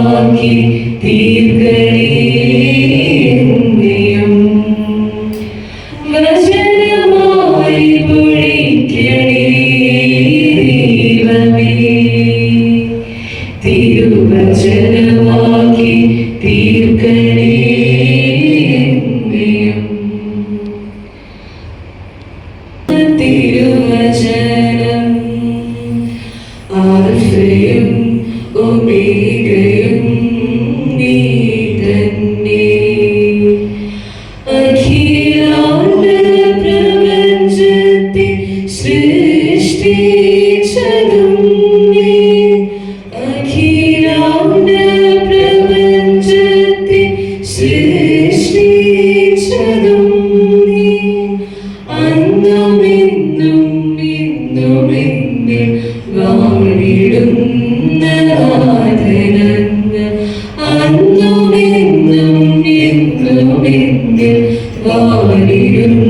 തിരുവചനമാക്കി തീർക്കണേ എന്നെയും. വചനമായി പൊഴിക്കണേ ദൈവമേ. തിരുവചനമാക്കി തീർക്കണേ എന്നെയും. തിരുവചനം ആൽഫയും ഒമേഗയും സൃഷ്ടിച്ചതും അഖിലാണ്ട പ്രപഞ്ചത്തെ സൃഷ്ടിച്ചതും നീ. അന്നുമെന്നും ഇന്നുമെന്നിൽ വാണിടുന്ന നാഥനങ്ങ് അന്നുമെന്നും ഇന്നുമെന്നിൽ വാണിടുന്ന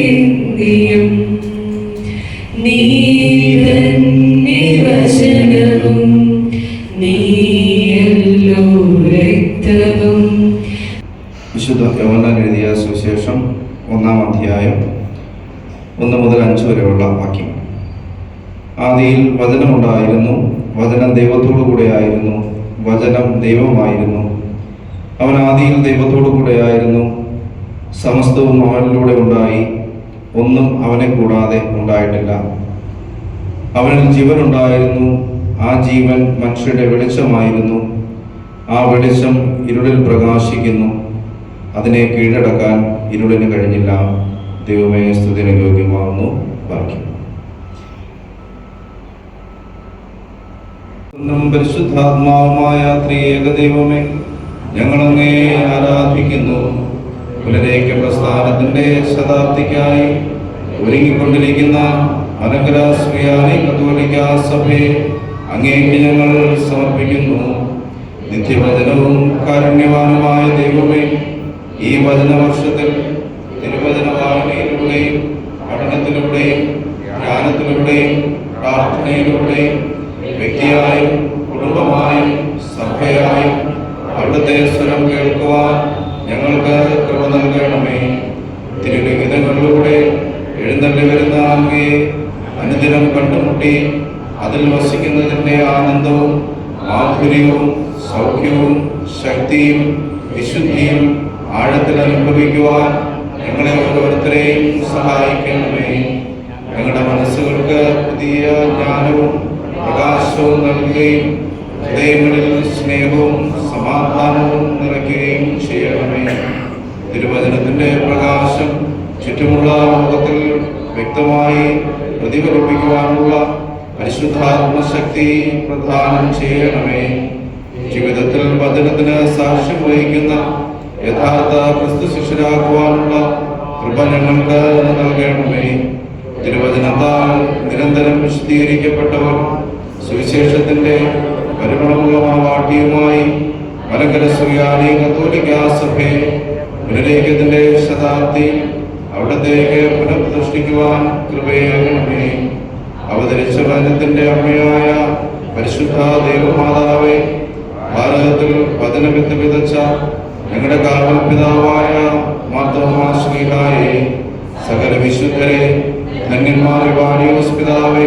എന്നെയും. നീ നീതന്നെ വചനവും നീയല്ലോ രക്തവും. വിശുദ്ധ യോഹന്നാൻ എഴുതിയ സുവിശേഷം ഒന്നാം അധ്യായം ഒന്ന് മുതൽ അഞ്ച് വരെയുള്ള വാക്യം. ആദിയിൽ വചനമുണ്ടായിരുന്നു വചനം ദൈവത്തോടു കൂടെയായിരുന്നു വചനം ദൈവമായിരുന്നു അവൻ ആദിയിൽ ദൈവത്തോടു കൂടെയായിരുന്നു സമസ്തവും അവനിലൂടെ ഉണ്ടായി. ഒന്നും അവനെ കൂടാതെ ഉണ്ടായിട്ടില്ല. അവനിൽ ജീവനുണ്ടായിരുന്നു. ആ ജീവൻ മനുഷ്യരുടെ വെളിച്ചമായിരുന്നു. ആ വെളിച്ചം ഇരുളിൽ പ്രകാശിക്കുന്നു. അതിനെ കീഴടക്കാൻ ഇരുളിന് കഴിഞ്ഞില്ല. ദൈവമേ സ്തുതിന് യോഗ്യമാകുന്നു. ഒന്നും പരിശുദ്ധാത്മാവുമായ ത്രിയേക ദൈവമേ ഞങ്ങളങ്ങേ ആരാധിക്കുന്നു. പുനരേക്ക പ്രസ്ഥാനത്തിന്റെ ശതാബ്ദിക്കായി ഒരുങ്ങിക്കൊണ്ടിരിക്കുന്ന അനഗ്രസ്വിയാനി കത്തോലിക്ക സഭയെ അങ്ങേക്ക് ഞങ്ങൾ സമർപ്പിക്കുന്നു. നിത്യവചനവും കാരുണ്യവാനുമായ ദൈവമേ ഈ വചന വർഷത്തിൽ തിരുവചന വായനയിലൂടെയും പഠനത്തിലൂടെയും ധ്യാനത്തിലൂടെയും പ്രാർത്ഥനയിലൂടെയും അവിടുത്തെ സ്വരം കേൾക്കുവാൻ ഞങ്ങൾക്ക് കൃപ നൽകണമേ. തിരുവിധങ്ങളിലൂടെ എഴുന്നള്ളി വരുന്ന ആൽവിയെ അനുദിനം കണ്ടുമുട്ടി അതിൽ വസിക്കുന്നതിന്റെ ആനന്ദവും മാധുര്യവും സൗഖ്യവും ശക്തിയും വിശുദ്ധിയും ആഴത്തിൽ അനുഭവിക്കുവാൻ ഞങ്ങളെ ഓരോരുത്തരെയും സഹായിക്കണമേ. ഞങ്ങളുടെ മനസ്സുകൾക്ക് പുതിയ ജ്ഞാനവും പ്രകാശവും നൽകുകയും ഹൃദയങ്ങളിൽ സ്നേഹവും സമാധാനവും നിറയ്ക്കുകയും ചെയ്യണമേ. തിരുവചനത്തിന്റെ പ്രകാശം ചുറ്റുമുള്ള ലോകത്തിൽ വ്യക്തമായി പ്രതിഫലിപ്പിക്കുവാനുള്ള പരിശുദ്ധാത്മശക്തി പ്രദാനം ചെയ്യണമേ. ജീവിതത്തിൽ വചനത്തിന് സാക്ഷ്യം വഹിക്കുന്ന യഥാർത്ഥ ക്രിസ്തു ശിഷ്യരാകുവാനുള്ള കൃപ ഞങ്ങൾക്ക് നൽകണമേ. തിരുവചനത്താൽ നിരന്തരം വിശദീകരിക്കപ്പെട്ടവർ സുവിശേഷത്തിന്റെ വാട്ടിയുമായി മലങ്കര സുയാനി കത്തോലിക്ക സഭയെ പുനരേക്കത്തിന്റെ ശതാബ്ദി അവിടത്തേക്ക് പുനഃപ്രതിഷ്ഠിക്കുവാൻ കൃപയാകണമേ. അവതരിച്ച വചനത്തിന്റെ അമ്മയായ പരിശുദ്ധ ദൈവമാതാവെ ഭാരതത്തിൽ വചനവിത്ത് വിതച്ച ഞങ്ങളുടെ കാവൽ പിതാവായ മാതോമാശ്രീകായെ സകല വിശുദ്ധരെ ധന്യന്മാരെ വാണിയോസ് പിതാവെ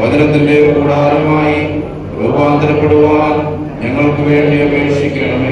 വചനത്തിന്റെ കൂടാരമായി രൂപാന്തരപ്പെടുവാൻ ഞങ്ങൾക്ക് വേണ്ടി അപേക്ഷിക്കണം.